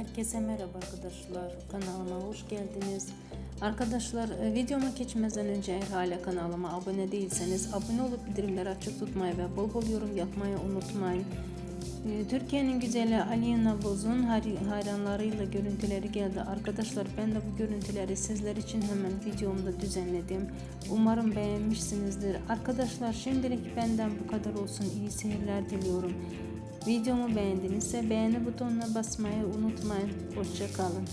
Herkese merhaba arkadaşlar. Kanalıma hoş geldiniz. Arkadaşlar e, videoma geçmeden önce eğer hala kanalıma abone değilseniz abone olup bildirimleri açık tutmayı ve bol bol yorum yapmayı unutmayın. E, Türkiye'nin güzeli Alina Boz'un hay- hayranlarıyla görüntüleri geldi. Arkadaşlar ben de bu görüntüleri sizler için hemen videomda düzenledim. Umarım beğenmişsinizdir. Arkadaşlar şimdilik benden bu kadar olsun. İyi seyirler diliyorum. Videomu beğendinizse beğeni butonuna basmayı unutmayın. Hoşça kalın.